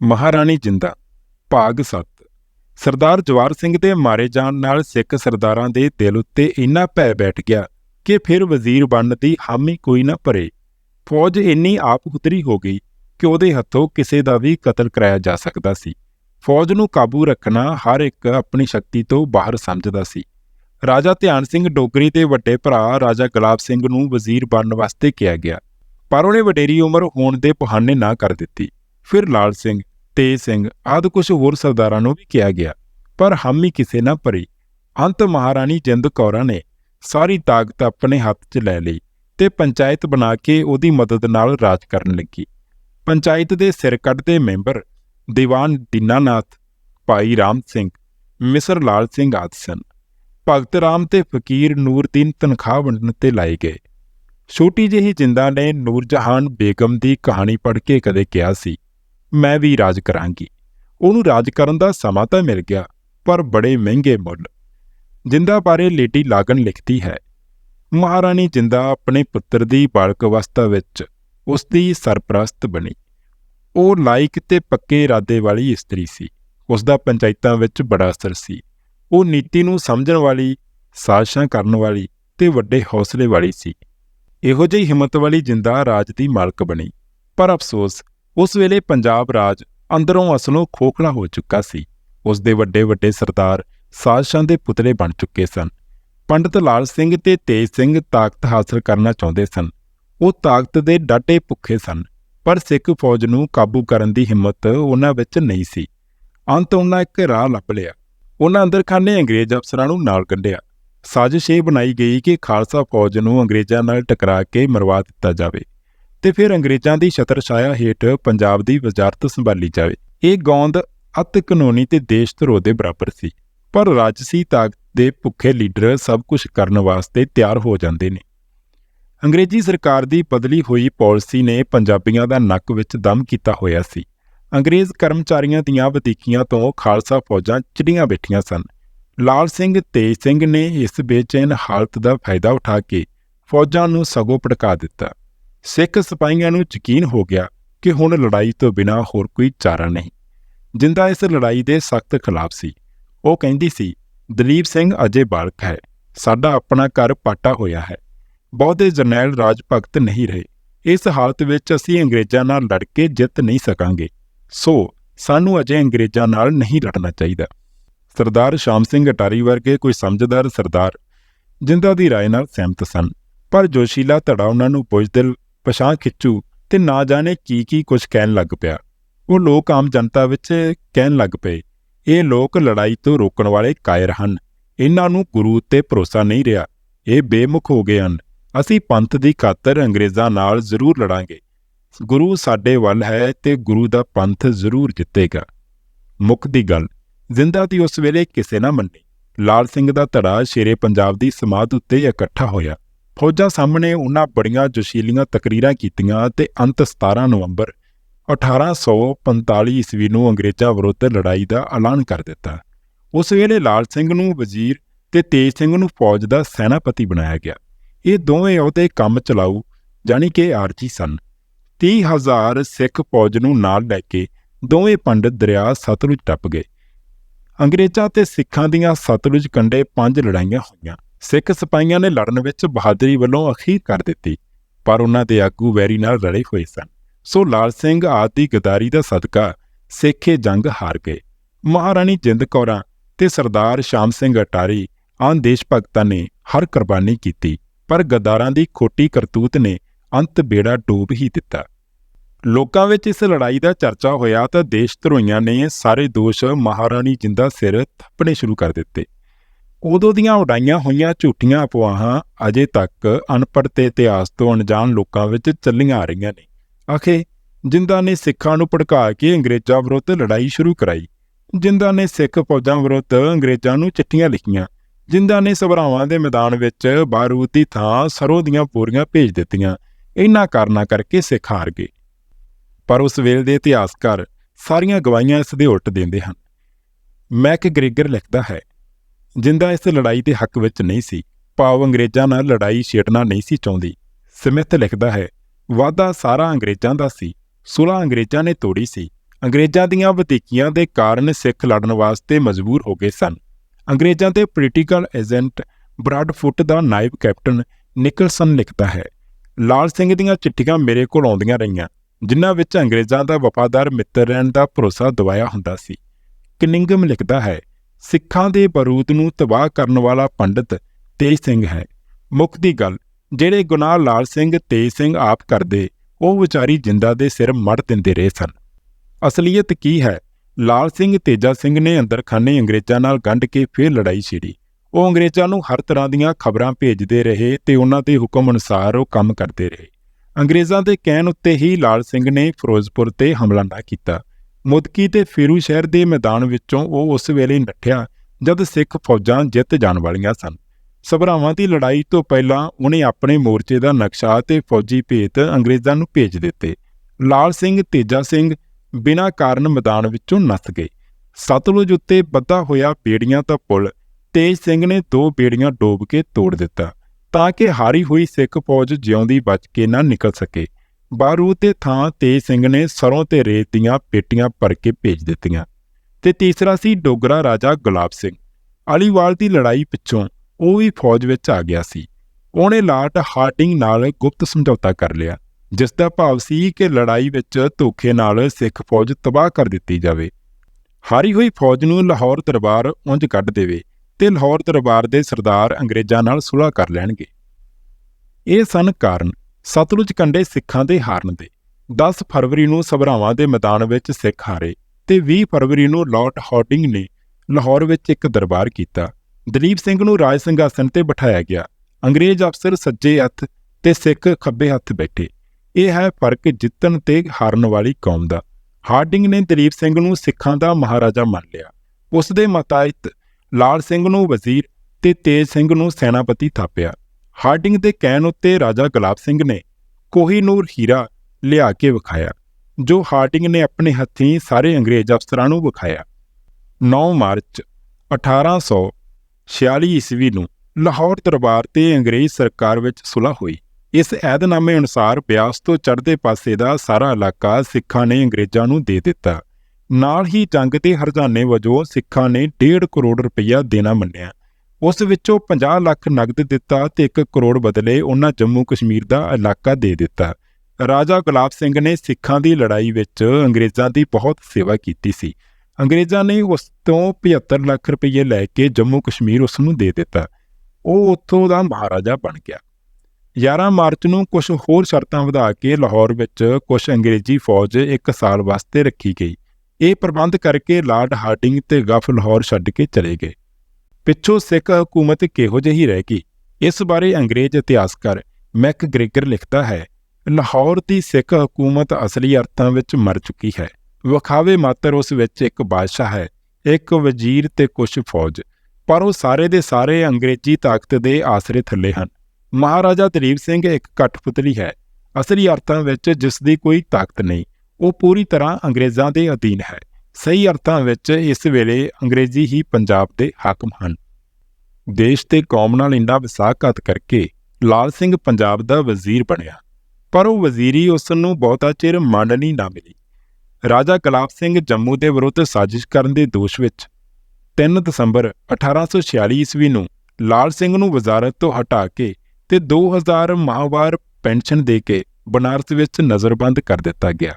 ਮਹਾਰਾਣੀ ਜਿੰਦਾ, ਭਾਗ 7 ਸਰਦਾਰ ਜਵਾਰ ਸਿੰਘ ਦੇ ਮਾਰੇ ਜਾਣ ਨਾਲ ਸਿੱਖ ਸਰਦਾਰਾਂ ਦੇ ਦਿਲ ਉੱਤੇ ਇੰਨਾ ਭੈ ਬੈਠ ਗਿਆ ਕਿ ਫਿਰ ਵਜ਼ੀਰ ਬਣਨ ਦੀ ਹਾਮੀ ਕੋਈ ਨਾ ਭਰੇ। ਫੌਜ ਇੰਨੀ ਆਪ ਉਤਰੀ ਹੋ ਗਈ ਕਿ ਉਹਦੇ ਹੱਥੋਂ ਕਿਸੇ ਦਾ ਵੀ ਕਤਲ ਕਰਾਇਆ ਜਾ ਸਕਦਾ ਸੀ। ਫੌਜ ਨੂੰ ਕਾਬੂ ਰੱਖਣਾ ਹਰ ਇੱਕ ਆਪਣੀ ਸ਼ਕਤੀ ਤੋਂ ਬਾਹਰ ਸਮਝਦਾ ਸੀ। ਰਾਜਾ ਧਿਆਨ ਸਿੰਘ ਡੋਗਰੀ ਦੇ ਵੱਡੇ ਭਰਾ ਰਾਜਾ ਗੁਲਾਬ ਸਿੰਘ ਨੂੰ ਵਜ਼ੀਰ ਬਣਨ ਵਾਸਤੇ ਕਿਹਾ ਗਿਆ, ਪਰ ਉਹਨੇ ਵਡੇਰੀ ਉਮਰ ਹੋਣ ਦੇ ਬਹਾਨੇ ਨਾ ਕਰ ਦਿੱਤੀ। ਫਿਰ ਲਾਲ ਸਿੰਘ ਤੇਜ ਸਿੰਘ ਆਦਿ ਕੁਝ ਹੋਰ ਸਰਦਾਰਾਂ ਨੂੰ ਵੀ ਕਿਹਾ ਗਿਆ, ਪਰ ਹਾਮੀ ਕਿਸੇ ਨਾ ਭਰੀ। ਅੰਤ ਮਹਾਰਾਣੀ ਜਿੰਦ ਕੌਰਾਂ ਨੇ ਸਾਰੀ ਤਾਕਤ ਆਪਣੇ ਹੱਥ 'ਚ ਲੈ ਲਈ ਤੇ ਪੰਚਾਇਤ ਬਣਾ ਕੇ ਉਹਦੀ ਮਦਦ ਨਾਲ ਰਾਜ ਕਰਨ ਲੱਗੀ। ਪੰਚਾਇਤ ਦੇ ਸਿਰ ਕੱਢਦੇ ਮੈਂਬਰ ਦੀਵਾਨ ਦੀਨਾਨਾਥ, ਭਾਈ ਰਾਮ ਸਿੰਘ, ਮਿਸਰ ਲਾਲ ਸਿੰਘ ਆਦਿ ਸਨ। ਭਗਤ ਰਾਮ ਤੇ ਫਕੀਰ ਨੂਰਦੀਨ ਤਨਖਾਹ ਵੰਡਣ ਤੇ ਲਾਏ ਗਏ। ਛੋਟੀ ਜਿਹੀ ਜਿੰਦਾ ਨੇ ਨੂਰਜਹਾਨ ਬੇਗਮ ਦੀ ਕਹਾਣੀ ਪੜ੍ਹ ਕੇ ਕਦੇ ਕਿਹਾ ਸੀ ਮੈਂ ਵੀ ਰਾਜ ਕਰਾਂਗੀ। ਉਹਨੂੰ ਰਾਜ ਕਰਨ ਦਾ ਸਮਾਂ ਤਾਂ ਮਿਲ ਗਿਆ, ਪਰ ਬੜੇ ਮਹਿੰਗੇ ਮੁੱਲ। ਜਿੰਦਾ ਬਾਰੇ ਲੇਡੀ ਲਾਗਨ ਲਿਖਦੀ ਹੈ, ਮਹਾਰਾਣੀ ਜਿੰਦਾ ਆਪਣੇ ਪੁੱਤਰ ਦੀ ਬਾਲਕ ਅਵਸਥਾ ਵਿੱਚ ਉਸ ਦੀ ਸਰਪ੍ਰਸਤ ਬਣੀ। ਉਹ ਲਾਇਕ ਤੇ ਪੱਕੇ ਇਰਾਦੇ ਵਾਲੀ ਇਸਤਰੀ ਸੀ। ਉਸ ਦਾ ਪੰਚਾਇਤਾਂ ਵਿੱਚ ਬੜਾ ਅਸਰ ਸੀ। ਉਹ ਨੀਤੀ ਨੂੰ ਸਮਝਣ ਵਾਲੀ, ਸਾਜ਼ਿਸ਼ਾਂ ਕਰਨ ਵਾਲੀ ਤੇ ਵੱਡੇ ਹੌਸਲੇ ਵਾਲੀ ਸੀ। ਇਹੋ ਜਿਹੀ ਹਿੰਮਤ ਵਾਲੀ ਜਿੰਦਾ ਰਾਜ ਦੀ ਮਾਲਕ ਬਣੀ। ਪਰ ਅਫਸੋਸ ਉਸ ਵੇਲੇ ਪੰਜਾਬ ਰਾਜ ਅੰਦਰੋਂ ਅਸਲੋਂ ਖੋਖਲਾ ਹੋ ਚੁੱਕਾ ਸੀ। ਉਸ ਦੇ ਵੱਡੇ ਵੱਡੇ ਸਰਦਾਰ ਸਾਜਸ਼ਾਂ ਦੇ ਪੁਤਲੇ ਬਣ ਚੁੱਕੇ ਸਨ। ਪੰਡਤ ਲਾਲ ਸਿੰਘ ਤੇ ਤੇਜ ਸਿੰਘ ਤਾਕਤ ਹਾਸਲ ਕਰਨਾ ਚਾਹੁੰਦੇ ਸਨ। ਉਹ ਤਾਕਤ ਦੇ ਡਾਟੇ ਭੁੱਖੇ ਸਨ, ਪਰ ਸਿੱਖ ਫੌਜ ਨੂੰ ਕਾਬੂ ਕਰਨ ਦੀ ਹਿੰਮਤ ਉਹਨਾਂ ਵਿੱਚ ਨਹੀਂ ਸੀ। ਅੰਤ ਉਹਨਾਂ ਇੱਕ ਰਾਹ ਲੱਭ ਲਿਆ। ਉਹਨਾਂ ਅੰਦਰਖਾਨੇ ਅੰਗਰੇਜ਼ ਅਫਸਰਾਂ ਨੂੰ ਨਾਲ ਕੱਢਿਆ। ਸਾਜ਼ਿਸ਼ ਇਹ ਬਣਾਈ ਗਈ ਕਿ ਖਾਲਸਾ ਫੌਜ ਨੂੰ ਅੰਗਰੇਜ਼ਾਂ ਨਾਲ ਟਕਰਾ ਕੇ ਮਰਵਾ ਦਿੱਤਾ ਜਾਵੇ। ਤੇ ਫਿਰ ਅੰਗਰੇਜ਼ਾਂ ਦੀ ਛਤਰ ਛਾਇਆ ਹੇਠ ਪੰਜਾਬ ਦੀ ਵਜ਼ਾਰਤ ਸੰਭਾਲੀ ਜਾਵੇ। ਇਹ ਗੌਂਦ ਅਤ ਕਾਨੂੰਨੀ ਤੇ ਦੇਸ਼ ਧਰੋ ਦੇ ਬਰਾਬਰ ਸੀ, ਪਰ ਰਾਜਸੀ ਤਾਕਤ ਦੇ ਭੁੱਖੇ ਲੀਡਰ ਸਭ ਕੁਝ ਕਰਨ ਵਾਸਤੇ ਤਿਆਰ ਹੋ ਜਾਂਦੇ ਨੇ। ਅੰਗਰੇਜ਼ੀ ਸਰਕਾਰ ਦੀ ਬਦਲੀ ਹੋਈ ਪਾਲਿਸੀ ਨੇ ਪੰਜਾਬੀਆਂ ਦਾ ਨੱਕ ਵਿੱਚ ਦਮ ਕੀਤਾ ਹੋਇਆ ਸੀ। ਅੰਗਰੇਜ਼ ਕਰਮਚਾਰੀਆਂ ਦੀਆਂ ਵਧੀਕੀਆਂ ਤੋਂ ਖਾਲਸਾ ਫੌਜਾਂ ਚਿੜੀਆਂ ਬੈਠੀਆਂ ਸਨ। ਲਾਲ ਸਿੰਘ ਤੇਜ ਸਿੰਘ ਨੇ ਇਸ ਬੇਚੈਨ ਹਾਲਤ ਦਾ ਫਾਇਦਾ ਉਠਾ ਕੇ ਫੌਜਾਂ ਨੂੰ ਸਗੋਂ ਭੜਕਾ ਦਿੱਤਾ। ਸਿੱਖ ਸਿਪਾਹੀਆਂ ਨੂੰ ਯਕੀਨ ਹੋ ਗਿਆ ਕਿ ਹੁਣ ਲੜਾਈ ਤੋਂ ਬਿਨਾਂ ਹੋਰ ਕੋਈ ਚਾਰਾ ਨਹੀਂ ਜਿੰਦਾ ਇਸ ਲੜਾਈ ਦੇ ਸਖਤ ਖਿਲਾਫ ਸੀ ਉਹ ਕਹਿੰਦੀ ਸੀ ਦਲੀਪ ਸਿੰਘ ਅਜੇ ਬਾਲਕ ਹੈ ਸਾਡਾ ਆਪਣਾ ਘਰ ਪਾਟਾ ਹੋਇਆ ਹੈ ਬਹੁਤੇ ਜਰਨੈਲ ਰਾਜ ਭਗਤ ਨਹੀਂ ਰਹੇ ਇਸ ਹਾਲਤ ਵਿੱਚ ਅਸੀਂ ਅੰਗਰੇਜ਼ਾਂ ਨਾਲ ਲੜ ਕੇ ਜਿੱਤ ਨਹੀਂ ਸਕਾਂਗੇ ਸੋ ਸਾਨੂੰ ਅਜੇ ਅੰਗਰੇਜ਼ਾਂ ਨਾਲ ਨਹੀਂ ਲੜਨਾ ਚਾਹੀਦਾ ਸਰਦਾਰ ਸ਼ਾਮ ਸਿੰਘ ਅਟਾਰੀ ਵਰਗੇ ਕੋਈ ਸਮਝਦਾਰ ਸਰਦਾਰ ਜਿੰਦਾ ਦੀ رائے ਨਾਲ ਸਹਿਮਤ ਸਨ ਪਰ ਜੋਸ਼ੀਲਾ ਧੜਾ ਉਹਨਾਂ ਨੂੰ ਬੁਝਦਿਲ ਪਛਾਣ ਖਿੱਚੂ ਤੇ ਨਾ ਜਾਣੇ ਕੀ ਕੀ ਕੁਝ ਕਹਿਣ ਲੱਗ ਪਿਆ। ਉਹ ਲੋਕ ਆਮ ਜਨਤਾ ਵਿੱਚ ਕਹਿਣ ਲੱਗ ਪਏ, ਇਹ ਲੋਕ ਲੜਾਈ ਤੋਂ ਰੋਕਣ ਵਾਲੇ ਕਾਇਰ ਹਨ। ਇਹਨਾਂ ਨੂੰ ਗੁਰੂ ਉੱਤੇ ਭਰੋਸਾ ਨਹੀਂ ਰਿਹਾ। ਇਹ ਬੇਮੁਖ ਹੋ ਗਏ ਹਨ। ਅਸੀਂ ਪੰਥ ਦੀ ਖਾਤਰ ਅੰਗਰੇਜ਼ਾਂ ਨਾਲ ਜ਼ਰੂਰ ਲੜਾਂਗੇ। ਗੁਰੂ ਸਾਡੇ ਵੱਲ ਹੈ ਤੇ ਗੁਰੂ ਦਾ ਪੰਥ ਜ਼ਰੂਰ ਜਿੱਤੇਗਾ। ਮੁੱਖ ਦੀ ਗੱਲ, ਜ਼ਿੰਦਾ ਦੀ ਉਸ ਵੇਲੇ ਕਿਸੇ ਨਾ ਮੰਨੀ। ਲਾਲ ਸਿੰਘ ਦਾ ਧੜਾ ਸ਼ੇਰੇ ਪੰਜਾਬ ਦੀ ਸਮਾਧ ਉੱਤੇ ਇਕੱਠਾ ਹੋਇਆ। ਫੌਜਾਂ ਸਾਹਮਣੇ ਉਹਨਾਂ ਬੜੀਆਂ ਜੋਸ਼ੀਲੀਆਂ ਤਕਰੀਰਾਂ ਕੀਤੀਆਂ ਤੇ ਅੰਤ 17 ਨਵੰਬਰ 1845 ਈਸਵੀ ਨੂੰ ਅੰਗਰੇਜ਼ਾਂ ਵਿਰੁੱਧ ਲੜਾਈ ਦਾ ਐਲਾਨ ਕਰ ਦਿੱਤਾ। ਉਸ ਵੇਲੇ ਲਾਲ ਸਿੰਘ ਨੂੰ ਵਜ਼ੀਰ ਤੇ ਤੇਜ ਸਿੰਘ ਨੂੰ ਫੌਜ ਦਾ ਸੈਨਾਪਤੀ ਬਣਾਇਆ ਗਿਆ। ਇਹ ਦੋਵੇਂ ਅਹੁਦੇ ਕੰਮ ਚਲਾਊ ਜਾਨੀ ਕਿ ਆਰਜੀ ਸਨ। 30000 ਸਿੱਖ ਫੌਜ ਨੂੰ ਨਾਲ ਲੈ ਕੇ ਦੋਵੇਂ ਪੰਡਤ ਦਰਿਆ ਸਤਲੁਜ ਟੱਪ ਗਏ। ਅੰਗਰੇਜ਼ਾਂ ਤੇ ਸਿੱਖਾਂ ਦੀਆਂ ਸਤਲੁਜ ਕੰਢੇ ਪੰਜ ਲੜਾਈਆਂ ਹੋਈਆਂ। ਸਿੱਖ ਸਿਪਾਹੀਆਂ ਨੇ ਲੜਨ ਵਿੱਚ ਬਹਾਦਰੀ ਵੱਲੋਂ ਅਖੀਰ ਕਰ ਦਿੱਤੀ, ਪਰ ਉਹਨਾਂ ਦੇ ਆਗੂ ਵੈਰੀ ਨਾਲ ਰਲੇ ਹੋਏ ਸਨ। ਸੋ ਲਾਲ ਸਿੰਘ ਆਦਿ ਗਦਾਰੀ ਦਾ ਸਦਕਾ ਸਿੱਖੇ ਜੰਗ ਹਾਰ ਗਏ। ਮਹਾਰਾਣੀ ਜਿੰਦ ਕੌਰਾਂ ਤੇ ਸਰਦਾਰ ਸ਼ਾਮ ਸਿੰਘ ਅਟਾਰੀ ਆਨ ਦੇਸ਼ ਭਗਤਾਂ ਨੇ ਹਰ ਕੁਰਬਾਨੀ ਕੀਤੀ, ਪਰ ਗਦਾਰਾਂ ਦੀ ਖੋਟੀ ਕਰਤੂਤ ਨੇ ਅੰਤ ਬੇੜਾ ਡੋਬ ਹੀ ਦਿੱਤਾ। ਲੋਕਾਂ ਵਿੱਚ ਇਸ ਲੜਾਈ ਦਾ ਚਰਚਾ ਹੋਇਆ ਤਾਂ ਦੇਸ਼ ਧਰੋਈਆਂ ਨੇ ਸਾਰੇ ਦੋਸ਼ ਮਹਾਰਾਣੀ ਜਿੰਦਾ ਸਿਰ ਥੱਪਣੇ ਸ਼ੁਰੂ ਕਰ ਦਿੱਤੇ। ਉਦੋਂ ਦੀਆਂ ਉਡਾਈਆਂ ਹੋਈਆਂ ਝੂਠੀਆਂ ਅਫਵਾਹਾਂ ਅਜੇ ਤੱਕ ਅਨਪੜ੍ਹ ਤੇ ਇਤਿਹਾਸ ਤੋਂ ਅਣਜਾਣ ਲੋਕਾਂ ਵਿੱਚ ਚੱਲੀਆਂ ਆ ਰਹੀਆਂ ਨੇ। ਆਖੇ ਜਿੰਦਾ ਨੇ ਸਿੱਖਾਂ ਨੂੰ ਭੜਕਾ ਕੇ ਅੰਗਰੇਜ਼ਾਂ ਵਿਰੁੱਧ ਲੜਾਈ ਸ਼ੁਰੂ ਕਰਾਈ ਜਿੰਦਾ ਨੇ ਸਿੱਖ ਫੌਜਾਂ ਵਿਰੁੱਧ ਅੰਗਰੇਜ਼ਾਂ ਨੂੰ ਚਿੱਠੀਆਂ ਲਿਖੀਆਂ ਜਿੰਦਾ ਨੇ ਸਭਰਾਵਾਂ ਦੇ ਮੈਦਾਨ ਵਿੱਚ ਬਾਰੂਦ ਦੀ ਥਾਂ ਸਰੋਂ ਦੀਆਂ ਪੂਰੀਆਂ ਭੇਜ ਦਿੱਤੀਆਂ ਇਹਨਾਂ ਕਾਰਨਾਂ ਕਰਕੇ ਸਿੱਖ ਹਾਰ ਗਏ। ਪਰ ਉਸ ਵੇਲੇ ਦੇ ਇਤਿਹਾਸਕਾਰ ਸਾਰੀਆਂ ਗਵਾਹੀਆਂ ਇਸ ਦੇ ਉਲਟ ਦਿੰਦੇ ਹਨ। ਮੈਕ ਗ੍ਰੇਗਰ ਲਿਖਦਾ ਹੈ ਜਿੰਦਾ ਇਸ ਲੜਾਈ ਦੇ ਹੱਕ ਵਿੱਚ ਨਹੀਂ ਸੀ, ਭਾਵ ਅੰਗਰੇਜ਼ਾਂ ਨਾਲ ਲੜਾਈ ਛੇੜਨਾ ਨਹੀਂ ਸੀ ਚਾਹੁੰਦੀ। ਸਮਿਥ ਲਿਖਦਾ ਹੈ ਵਾਅਦਾ ਸਾਰਾ ਅੰਗਰੇਜ਼ਾਂ ਦਾ ਸੀ ਸੁਲ੍ਹਾ ਅੰਗਰੇਜ਼ਾਂ ਨੇ ਤੋੜੀ ਸੀ। ਅੰਗਰੇਜ਼ਾਂ ਦੀਆਂ ਵਧੀਕੀਆਂ ਦੇ ਕਾਰਨ ਸਿੱਖ ਲੜਨ ਵਾਸਤੇ ਮਜਬੂਰ ਹੋ ਗਏ ਸਨ। ਅੰਗਰੇਜ਼ਾਂ ਦੇ ਪੋਲੀਟੀਕਲ ਏਜੰਟ ਬਰਾਡਫੁੱਟ ਦਾ ਨਾਇਬ ਕੈਪਟਨ ਨਿਕਲਸਨ ਲਿਖਦਾ ਹੈ, ਲਾਲ ਸਿੰਘ ਦੀਆਂ ਚਿੱਠੀਆਂ ਮੇਰੇ ਕੋਲ ਆਉਂਦੀਆਂ ਰਹੀਆਂ, ਜਿਨ੍ਹਾਂ ਵਿੱਚ ਅੰਗਰੇਜ਼ਾਂ ਦਾ ਵਫਾਦਾਰ ਮਿੱਤਰ ਰਹਿਣ ਦਾ ਭਰੋਸਾ ਦਵਾਇਆ ਹੁੰਦਾ ਸੀ। ਕਿਨਿੰਗਮ ਲਿਖਦਾ ਹੈ ਸਿੱਖਾਂ ਦੇ ਬਰੂਦ ਨੂੰ ਤਬਾਹ ਕਰਨ ਵਾਲਾ ਪੰਡਤ ਤੇਜ ਸਿੰਘ ਹੈ। ਮੁੱਖ ਦੀ ਗੱਲ, ਜਿਹੜੇ ਗੁਨਾਹ ਲਾਲ ਸਿੰਘ ਤੇਜ ਸਿੰਘ ਆਪ ਕਰਦੇ, ਉਹ ਵਿਚਾਰੀ ਜਿੰਦਾ ਦੇ ਸਿਰ ਮੜ ਦਿੰਦੇ ਰਹੇ ਸਨ। ਅਸਲੀਅਤ ਕੀ ਹੈ? ਲਾਲ ਸਿੰਘ ਤੇਜਾ ਸਿੰਘ ਨੇ ਅੰਦਰਖਾਨੇ ਅੰਗਰੇਜ਼ਾਂ ਨਾਲ ਗੰਢ ਕੇ ਫਿਰ ਲੜਾਈ ਛੇੜੀ। ਉਹ ਅੰਗਰੇਜ਼ਾਂ ਨੂੰ ਹਰ ਤਰ੍ਹਾਂ ਦੀਆਂ ਖਬਰਾਂ ਭੇਜਦੇ ਰਹੇ ਤੇ ਉਹਨਾਂ ਦੇ ਹੁਕਮ ਅਨੁਸਾਰ ਉਹ ਕੰਮ ਕਰਦੇ ਰਹੇ। ਅੰਗਰੇਜ਼ਾਂ ਦੇ ਕਹਿਣ ਉੱਤੇ ਹੀ ਲਾਲ ਸਿੰਘ ਨੇ ਫਿਰੋਜ਼ਪੁਰ ਤੇ ਹਮਲਾ ਨਾ ਕੀਤਾ। ਮੁਦਕੀ ਤੇ ਫੇਰੂ ਸ਼ਹਿਰ ਦੇ ਮੈਦਾਨ ਵਿੱਚੋਂ ਉਹ ਉਸ ਵੇਲੇ ਨੱਠਿਆ ਜਦ ਸਿੱਖ ਫੌਜਾਂ ਜਿੱਤ ਜਾਣ ਵਾਲੀਆਂ ਸਨ। ਸਭਰਾਵਾਂ ਦੀ ਲੜਾਈ ਤੋਂ ਪਹਿਲਾਂ ਉਹਨੇ ਆਪਣੇ ਮੋਰਚੇ ਦਾ ਨਕਸ਼ਾ ਤੇ ਫੌਜੀ ਭੇਤ ਅੰਗਰੇਜ਼ਾਂ ਨੂੰ ਭੇਜ ਦਿੱਤੇ। ਲਾਲ ਸਿੰਘ, ਤੇਜਾ ਸਿੰਘ ਬਿਨਾਂ ਕਾਰਨ ਮੈਦਾਨ ਵਿੱਚੋਂ ਨੱਸ ਗਏ। ਸਤਲੁਜ ਉੱਤੇ ਬੱਧਾ ਹੋਇਆ ਬੇੜੀਆਂ ਦਾ ਪੁਲ ਤੇਜ ਸਿੰਘ ਨੇ ਦੋ ਬੇੜੀਆਂ ਡੋਬ ਕੇ ਤੋੜ ਦਿੱਤਾ ਤਾਂ ਕਿ ਹਾਰੀ ਹੋਈ ਸਿੱਖ ਫੌਜ ਜਿਉਂਦੀ ਬਚ ਕੇ ਨਾ ਨਿਕਲ ਸਕੇ। ਬਾਰੂ ਤੇ ਥਾਂ ਤੇਜ ਸਿੰਘ ਨੇ ਸਰੋਂ ਤੇ ਰੇਤ ਦੀਆਂ ਪੇਟੀਆਂ ਭਰ ਕੇ ਭੇਜ ਦਿੱਤੀਆਂ ਤੇ ਤੀਸਰਾ ਸੀ ਡੋਗਰਾ ਰਾਜਾ ਗੁਲਾਬ ਸਿੰਘ। ਅਲੀਵਾਲ ਦੀ ਲੜਾਈ ਪਿੱਛੋਂ ਉਹ ਵੀ ਫੌਜ ਵਿੱਚ ਆ ਗਿਆ ਸੀ। ਉਹਨੇ ਲਾਟ ਹਾਰਟਿੰਗ ਨਾਲ ਗੁਪਤ ਸਮਝੌਤਾ ਕਰ ਲਿਆ ਜਿਸ ਦਾ ਭਾਵ ਸੀ ਕਿ ਲੜਾਈ ਵਿੱਚ ਧੋਖੇ ਨਾਲ ਸਿੱਖ ਫੌਜ ਤਬਾਹ ਕਰ ਦਿੱਤੀ ਜਾਵੇ। ਹਾਰੀ ਹੋਈ ਫੌਜ ਨੂੰ ਲਾਹੌਰ ਦਰਬਾਰ ਉਂਝ ਕੱਢ ਦੇਵੇ ਤੇ ਲਾਹੌਰ ਦਰਬਾਰ ਦੇ ਸਰਦਾਰ ਅੰਗਰੇਜ਼ਾਂ ਨਾਲ ਸੁਲ੍ਹਾ ਕਰ ਲੈਣਗੇ। ਇਹ ਸਨ ਕਾਰਨ। ਸਤਲੁਜ ਕੰਡੇ ਸਿੱਖਾਂ ਦੇ ਹਾਰਨ ਦੇ। 10 ਫਰਵਰੀ ਨੂੰ ਸਭਰਾਵਾਂ ਦੇ ਮੈਦਾਨ ਵਿੱਚ ਸਿੱਖ ਹਾਰੇ ਤੇ 20 ਫਰਵਰੀ ਨੂੰ ਲਾਰਡ ਹਾਰਡਿੰਗ ਨੇ ਲਾਹੌਰ ਵਿੱਚ ਇੱਕ ਦਰਬਾਰ ਕੀਤਾ। ਦਲੀਪ ਸਿੰਘ ਨੂੰ ਰਾਜ ਸਿੰਘਾਸਨ ਤੇ ਬਿਠਾਇਆ ਗਿਆ। ਅੰਗਰੇਜ਼ ਅਫਸਰ ਸੱਜੇ ਹੱਥ ਤੇ ਸਿੱਖ ਖੱਬੇ ਹੱਥ ਬੈਠੇ। ਇਹ ਹੈ ਫ਼ਰਕ ਜਿੱਤਣ ਤੇ ਹਾਰਨ ਵਾਲੀ ਕੌਮ ਦਾ। ਹਾਰਡਿੰਗ ਨੇ ਦਲੀਪ ਸਿੰਘ ਨੂੰ ਸਿੱਖਾਂ ਦਾ ਮਹਾਰਾਜਾ ਮੰਨ ਲਿਆ। ਉਸ ਦੇ ਮਤਾਇਤ ਲਾਲ ਸਿੰਘ ਨੂੰ ਵਜ਼ੀਰ ਤੇ ਤੇਜ ਸਿੰਘ ਨੂੰ ਸੈਨਾਪਤੀ ਥਾਪਿਆ। ਹਾਰਡਿੰਗ ਦੇ ਕਹਿਣ ਉੱਤੇ ਰਾਜਾ ਗੁਲਾਬ ਸਿੰਘ ਨੇ ਕੋਹੀਨੂਰ ਹੀਰਾ ਲਿਆ ਕੇ ਵਿਖਾਇਆ, ਜੋ ਹਾਰਡਿੰਗ ਨੇ ਆਪਣੇ ਹੱਥੀਂ ਸਾਰੇ ਅੰਗਰੇਜ਼ ਅਫਸਰਾਂ ਨੂੰ ਵਿਖਾਇਆ। 9 ਮਾਰਚ 1846 ਈਸਵੀ ਨੂੰ ਲਾਹੌਰ ਦਰਬਾਰ ਤੇ ਅੰਗਰੇਜ਼ ਸਰਕਾਰ ਵਿੱਚ ਸੁਲਹ ਹੋਈ। ਇਸ ਐਦਨਾਮੇ ਅਨੁਸਾਰ ਬਿਆਸ ਤੋਂ ਚੜ੍ਹਦੇ ਪਾਸੇ ਦਾ ਸਾਰਾ ਇਲਾਕਾ ਸਿੱਖਾਂ ਨੇ ਅੰਗਰੇਜ਼ਾਂ ਨੂੰ ਦੇ ਦਿੱਤਾ। ਨਾਲ ਹੀ ਜੰਗ 'ਤੇ ਹਰਜਾਨੇ ਵਜੋਂ ਸਿੱਖਾਂ ਨੇ 1.5 ਕਰੋੜ ਰੁਪਇਆ ਦੇਣਾ ਮੰਨਿਆ। ਉਸ ਵਿੱਚੋਂ 50 ਲੱਖ ਨਗਦ ਦਿੱਤਾ ਤੇ 1 ਕਰੋੜ ਬਦਲੇ ਉਹਨਾਂ ਜੰਮੂ ਕਸ਼ਮੀਰ ਦਾ ਇਲਾਕਾ ਦੇ ਦਿੱਤਾ। ਰਾਜਾ ਗੁਲਾਬ ਸਿੰਘ ਨੇ ਸਿੱਖਾਂ ਦੀ ਲੜਾਈ ਵਿੱਚ ਅੰਗਰੇਜ਼ਾਂ ਦੀ ਬਹੁਤ ਸੇਵਾ ਕੀਤੀ ਸੀ। ਅੰਗਰੇਜ਼ਾਂ ਨੇ ਉਸ ਤੋਂ 75 ਲੱਖ ਰੁਪਏ ਲੈ ਕੇ ਜੰਮੂ ਕਸ਼ਮੀਰ ਉਸ ਨੂੰ ਦੇ ਦਿੱਤਾ। ਉਹ ਉੱਥੋਂ ਦਾ ਮਹਾਰਾਜਾ ਬਣ ਗਿਆ। 11 ਮਾਰਚ ਨੂੰ ਕੁਝ ਹੋਰ ਸ਼ਰਤਾਂ ਵਧਾ ਕੇ ਲਾਹੌਰ ਵਿੱਚ ਕੁਝ ਅੰਗਰੇਜ਼ੀ ਫੌਜ ਇੱਕ ਸਾਲ ਵਾਸਤੇ ਰੱਖੀ ਗਈ। ਇਹ ਪ੍ਰਬੰਧ ਕਰਕੇ ਲਾਰਡ ਹਾਰਡਿੰਗ ਤੇ ਗਫ ਲਾਹੌਰ ਛੱਡ ਕੇ ਚਲੇ ਗਏ। ਪਿੱਛੋਂ ਸਿੱਖ ਹਕੂਮਤ ਕਿਹੋ ਜਿਹੀ ਰਹਿ ਗਈ? ਇਸ ਬਾਰੇ ਅੰਗਰੇਜ਼ ਇਤਿਹਾਸਕਾਰ ਮੈਕ ਗ੍ਰੇਗਰ ਲਿਖਦਾ ਹੈ, ਲਾਹੌਰ ਦੀ ਸਿੱਖ ਹਕੂਮਤ ਅਸਲੀ ਅਰਥਾਂ ਵਿੱਚ ਮਰ ਚੁੱਕੀ ਹੈ। ਵਿਖਾਵੇ ਮਾਤਰ ਉਸ ਵਿੱਚ ਇੱਕ ਬਾਦਸ਼ਾਹ ਹੈ, ਇੱਕ ਵਜ਼ੀਰ ਤੇ ਕੁਝ ਫੌਜ। ਪਰ ਉਹ ਸਾਰੇ ਦੇ ਸਾਰੇ ਅੰਗਰੇਜ਼ੀ ਤਾਕਤ ਦੇ ਆਸਰੇ ਥੱਲੇ ਹਨ। ਮਹਾਰਾਜਾ ਦਲੀਪ ਸਿੰਘ ਇੱਕ ਕਠਪੁਤਲੀ ਹੈ। ਅਸਲੀ ਅਰਥਾਂ ਵਿੱਚ ਜਿਸ ਦੀ ਕੋਈ ਤਾਕਤ ਨਹੀਂ, ਉਹ ਪੂਰੀ ਤਰ੍ਹਾਂ ਅੰਗਰੇਜ਼ਾਂ ਦੇ ਅਧੀਨ ਹੈ। ਸਹੀ ਅਰਥਾਂ ਵਿੱਚ ਇਸ ਵੇਲੇ ਅੰਗਰੇਜ਼ੀ ਹੀ ਪੰਜਾਬ ਦੇ ਹਾਕਮ ਹਨ। ਦੇਸ਼ ਤੇ ਕੌਮ ਨਾਲ ਇੰਨਾ ਵਿਸਾਖਤ ਕਰਕੇ ਲਾਲ ਸਿੰਘ ਪੰਜਾਬ ਦਾ ਵਜ਼ੀਰ ਬਣਿਆ, ਪਰ ਉਹ ਵਜ਼ੀਰੀ ਉਸ ਨੂੰ ਬਹੁਤਾ ਚਿਰ ਮੰਨਣੀ ਨਾ ਮਿਲੀ। ਰਾਜਾ ਗੁਲਾਬ ਸਿੰਘ ਜੰਮੂ ਦੇ ਵਿਰੁੱਧ ਸਾਜ਼ਿਸ਼ ਕਰਨ ਦੇ ਦੋਸ਼ ਵਿੱਚ 3 ਦਸੰਬਰ 1846 ਈਸਵੀ ਨੂੰ ਲਾਲ ਸਿੰਘ ਨੂੰ ਵਜ਼ਾਰਤ ਤੋਂ ਹਟਾ ਕੇ ਤੇ 2000 ਮਾਹਵਾਰ ਪੈਨਸ਼ਨ ਦੇ ਕੇ ਬਨਾਰਸ ਵਿੱਚ ਨਜ਼ਰਬੰਦ ਕਰ ਦਿੱਤਾ ਗਿਆ।